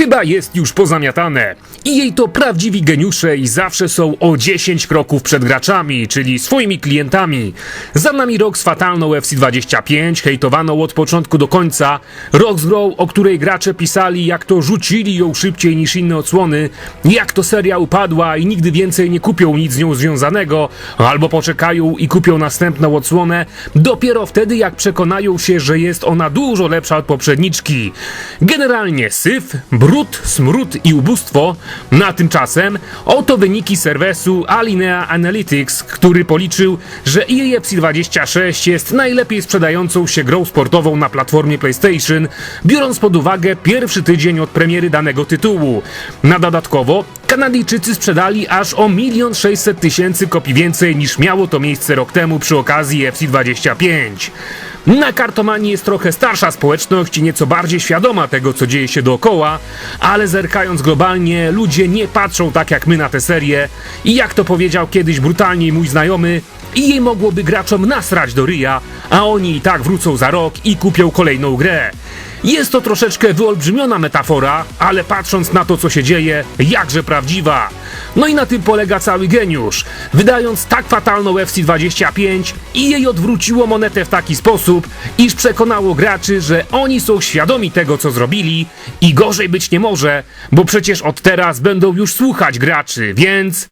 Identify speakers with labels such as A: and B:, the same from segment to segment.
A: chyba jest już pozamiatane. I jej to prawdziwi geniusze i zawsze są o 10 kroków przed graczami, czyli swoimi klientami. Za nami rok z fatalną FC25, hejtowaną od początku do końca. Rok z grą, o której gracze pisali, jak to rzucili ją szybciej niż inne odsłony, jak to seria upadła i nigdy więcej nie kupią nic z nią związanego, albo poczekają i kupią następną odsłonę, dopiero wtedy jak przekonają się, że jest ona dużo lepsza od poprzedniczki. Generalnie syf, brud, smród i ubóstwo. Na tymczasem oto wyniki serwisu Alinea Analytics, który policzył, że EAFC 26 jest najlepiej sprzedającą się grą sportową na platformie PlayStation, biorąc pod uwagę pierwszy tydzień od premiery danego tytułu. Na dodatkowo Kanadyjczycy sprzedali aż o 1 600 tysięcy kopii więcej niż miało to miejsce rok temu przy okazji FC25. Na kartomanii jest trochę starsza społeczność i nieco bardziej świadoma tego, co dzieje się dookoła, ale zerkając globalnie, ludzie nie patrzą tak jak my na tę serię i jak to powiedział kiedyś brutalnie mój znajomy, i jej mogłoby graczom nasrać do ryja, a oni i tak wrócą za rok i kupią kolejną grę. Jest to troszeczkę wyolbrzymiona metafora, ale patrząc na to, co się dzieje, jakże prawdziwa. No i na tym polega cały geniusz. Wydając tak fatalną FC25 i jej odwróciło monetę w taki sposób, iż przekonało graczy, że oni są świadomi tego, co zrobili i gorzej być nie może, bo przecież od teraz będą już słuchać graczy, więc...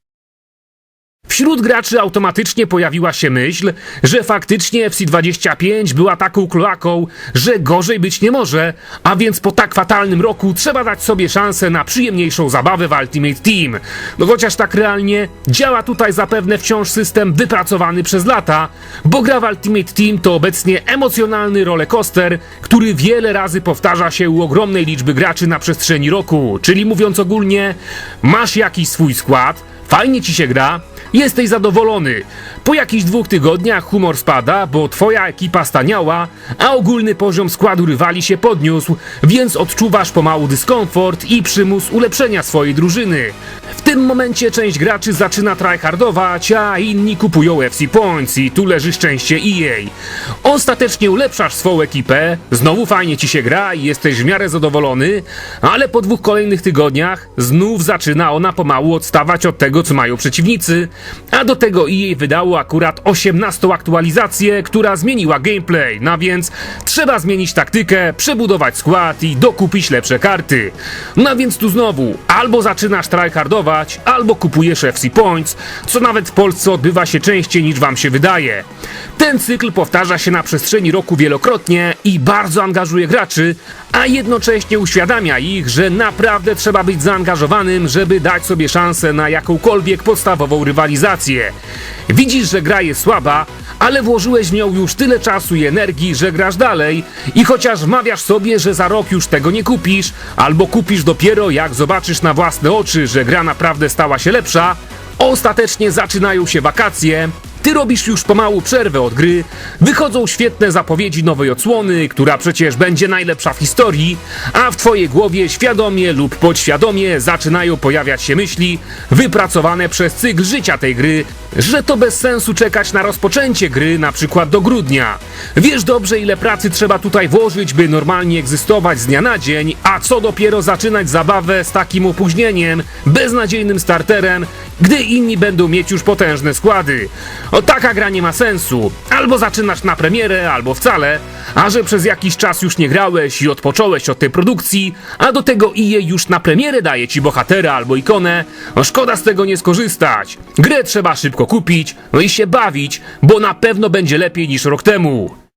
A: Wśród graczy automatycznie pojawiła się myśl, że faktycznie FC25 była taką kloaką, że gorzej być nie może, a więc po tak fatalnym roku trzeba dać sobie szansę na przyjemniejszą zabawę w Ultimate Team. No chociaż tak realnie działa tutaj zapewne wciąż system wypracowany przez lata, bo gra w Ultimate Team to obecnie emocjonalny rollercoaster, który wiele razy powtarza się u ogromnej liczby graczy na przestrzeni roku, czyli mówiąc ogólnie, masz jakiś swój skład, fajnie ci się gra, Jesteś zadowolony. Po jakichś dwóch tygodniach humor spada, bo twoja ekipa staniała, a ogólny poziom składu rywali się podniósł, więc odczuwasz pomału dyskomfort i przymus ulepszenia swojej drużyny. W tym momencie część graczy zaczyna tryhardować, a inni kupują FC Points i tu leży szczęście EA. Ostatecznie ulepszasz swą ekipę, znowu fajnie ci się gra i jesteś w miarę zadowolony, ale po dwóch kolejnych tygodniach znów zaczyna ona pomału odstawać od tego, co mają przeciwnicy, a do tego EA wydało akurat 18 aktualizację, która zmieniła gameplay, no więc trzeba zmienić taktykę, przebudować skład i dokupić lepsze karty. No więc tu znowu, albo zaczynasz tryhardować, albo kupujesz FC Points, co nawet w Polsce odbywa się częściej niż wam się wydaje. Ten cykl powtarza się na przestrzeni roku wielokrotnie i bardzo angażuje graczy, a jednocześnie uświadamia ich, że naprawdę trzeba być zaangażowanym, żeby dać sobie szansę na jakąkolwiek podstawową rywalizację. Widzisz, że gra jest słaba, ale włożyłeś w nią już tyle czasu i energii, że grasz dalej i chociaż wmawiasz sobie, że za rok już tego nie kupisz, albo kupisz dopiero jak zobaczysz na własne oczy, że gra naprawdę stała się lepsza, ostatecznie zaczynają się wakacje, ty robisz już pomału przerwę od gry, wychodzą świetne zapowiedzi nowej odsłony, która przecież będzie najlepsza w historii, a w twojej głowie świadomie lub podświadomie zaczynają pojawiać się myśli wypracowane przez cykl życia tej gry, że to bez sensu czekać na rozpoczęcie gry, na przykład do grudnia. Wiesz dobrze, ile pracy trzeba tutaj włożyć, by normalnie egzystować z dnia na dzień, a co dopiero zaczynać zabawę z takim opóźnieniem, beznadziejnym starterem, gdy inni będą mieć już potężne składy. O taka gra nie ma sensu. Albo zaczynasz na premierę, albo wcale, a że przez jakiś czas już nie grałeś i odpocząłeś od tej produkcji, a do tego EA już na premierę daje ci bohatera albo ikonę, no szkoda z tego nie skorzystać. Grę trzeba szybko kupić, no i się bawić, bo na pewno będzie lepiej niż rok temu.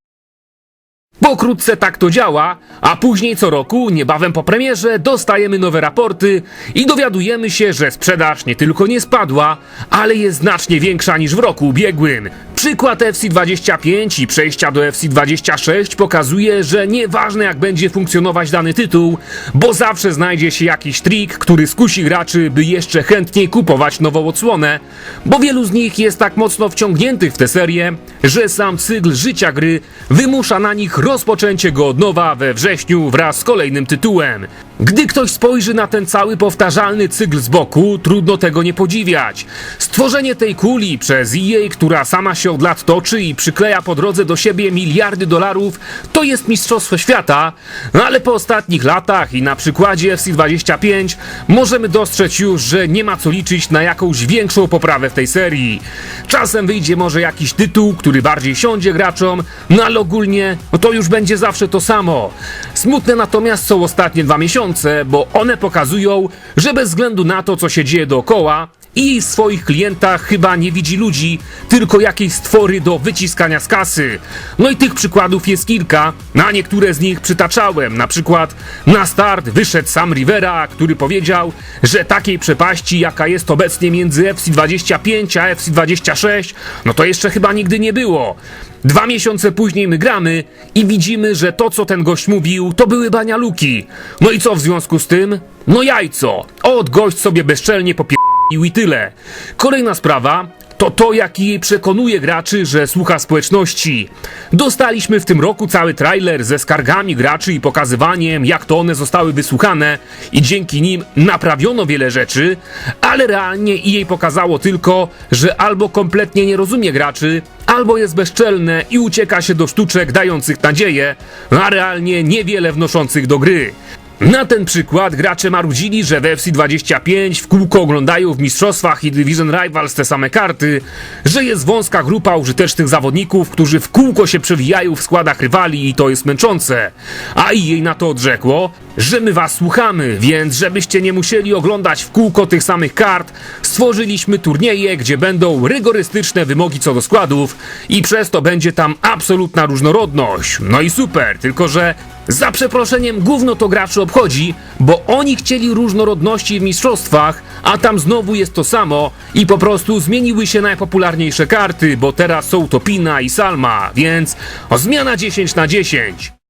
A: Pokrótce tak to działa, a później co roku, niebawem po premierze, dostajemy nowe raporty i dowiadujemy się, że sprzedaż nie tylko nie spadła, ale jest znacznie większa niż w roku ubiegłym. Przykład FC25 i przejścia do FC26 pokazuje, że nieważne jak będzie funkcjonować dany tytuł, bo zawsze znajdzie się jakiś trik, który skusi graczy, by jeszcze chętniej kupować nową odsłonę, bo wielu z nich jest tak mocno wciągniętych w tę serię, że sam cykl życia gry wymusza na nich rozpoczęcie go od nowa we wrześniu wraz z kolejnym tytułem. Gdy ktoś spojrzy na ten cały powtarzalny cykl z boku, trudno tego nie podziwiać. Stworzenie tej kuli przez EA, która sama się od lat toczy i przykleja po drodze do siebie miliardy dolarów, to jest mistrzostwo świata, no ale po ostatnich latach i na przykładzie FC25 możemy dostrzec już, że nie ma co liczyć na jakąś większą poprawę w tej serii. Czasem wyjdzie może jakiś tytuł, który bardziej siądzie graczom, no ale ogólnie to już będzie zawsze to samo. Smutne natomiast są ostatnie dwa miesiące, bo one pokazują, że bez względu na to, co się dzieje dookoła, i w swoich klientach chyba nie widzi ludzi, tylko jakieś stwory do wyciskania z kasy. No i tych przykładów jest kilka, na niektóre z nich przytaczałem. Na przykład na start wyszedł sam Rivera, który powiedział, że takiej przepaści, jaka jest obecnie między FC25 a FC26, no to jeszcze chyba nigdy nie było. Dwa miesiące później my gramy i widzimy, że to co ten gość mówił, to były banialuki. No i co w związku z tym? No jajco. Od gość sobie bezczelnie popie i tyle. Kolejna sprawa to to, jaki przekonuje graczy, że słucha społeczności. Dostaliśmy w tym roku cały trailer ze skargami graczy i pokazywaniem, jak to one zostały wysłuchane i dzięki nim naprawiono wiele rzeczy, ale realnie jej pokazało tylko, że albo kompletnie nie rozumie graczy, albo jest bezczelne i ucieka się do sztuczek dających nadzieję, a realnie niewiele wnoszących do gry. Na ten przykład gracze marudzili, że w FC25 w kółko oglądają w mistrzostwach i Division Rivals te same karty, że jest wąska grupa użytecznych zawodników, którzy w kółko się przewijają w składach rywali i to jest męczące. A i jej na to odrzekło, że my was słuchamy, więc żebyście nie musieli oglądać w kółko tych samych kart, stworzyliśmy turnieje, gdzie będą rygorystyczne wymogi co do składów i przez to będzie tam absolutna różnorodność. No i super, tylko że za przeproszeniem gówno to graczy obchodzi, bo oni chcieli różnorodności w mistrzostwach, a tam znowu jest to samo i po prostu zmieniły się najpopularniejsze karty, bo teraz są to Pina i Salma, więc o zmiana 10 na 10.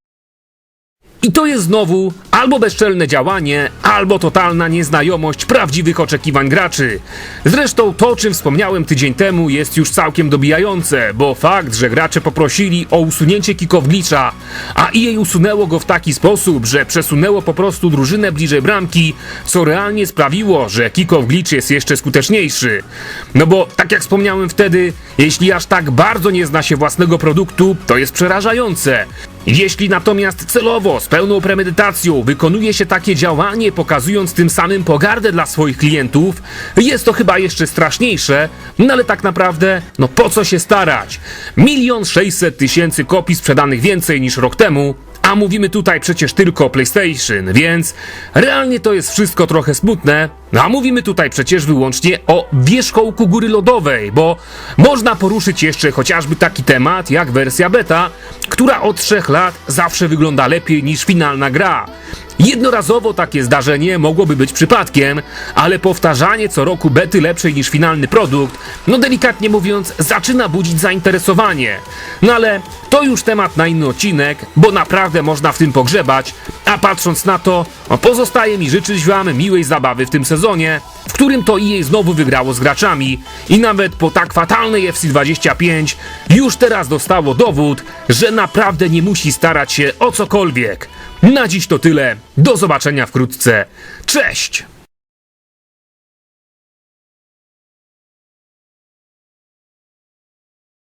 A: I to jest znowu albo bezczelne działanie, albo totalna nieznajomość prawdziwych oczekiwań graczy. Zresztą to, o czym wspomniałem tydzień temu, jest już całkiem dobijające, bo fakt, że gracze poprosili o usunięcie kick-off glitcha, a EA usunęło go w taki sposób, że przesunęło po prostu drużynę bliżej bramki, co realnie sprawiło, że kick-off glitch jest jeszcze skuteczniejszy. No bo, tak jak wspomniałem wtedy, jeśli aż tak bardzo nie zna się własnego produktu, to jest przerażające. Jeśli natomiast celowo, z pełną premedytacją wykonuje się takie działanie, pokazując tym samym pogardę dla swoich klientów, jest to chyba jeszcze straszniejsze, no ale tak naprawdę, no po co się starać? Milion sześćset tysięcy kopii sprzedanych więcej niż rok temu, a mówimy tutaj przecież tylko o PlayStation, więc realnie to jest wszystko trochę smutne. No a mówimy tutaj przecież wyłącznie o wierzchołku góry lodowej, bo można poruszyć jeszcze chociażby taki temat jak wersja beta, która od trzech lat zawsze wygląda lepiej niż finalna gra. Jednorazowo takie zdarzenie mogłoby być przypadkiem, ale powtarzanie co roku bety lepszej niż finalny produkt, no delikatnie mówiąc, zaczyna budzić zainteresowanie. No ale to już temat na inny odcinek, bo naprawdę można w tym pogrzebać, a patrząc na to, pozostaje mi życzyć wam miłej zabawy w tym sezonie, w którym to EA znowu wygrało z graczami i nawet po tak fatalnej FC25 już teraz dostało dowód, że naprawdę nie musi starać się o cokolwiek. Na dziś to tyle. Do zobaczenia wkrótce. Cześć!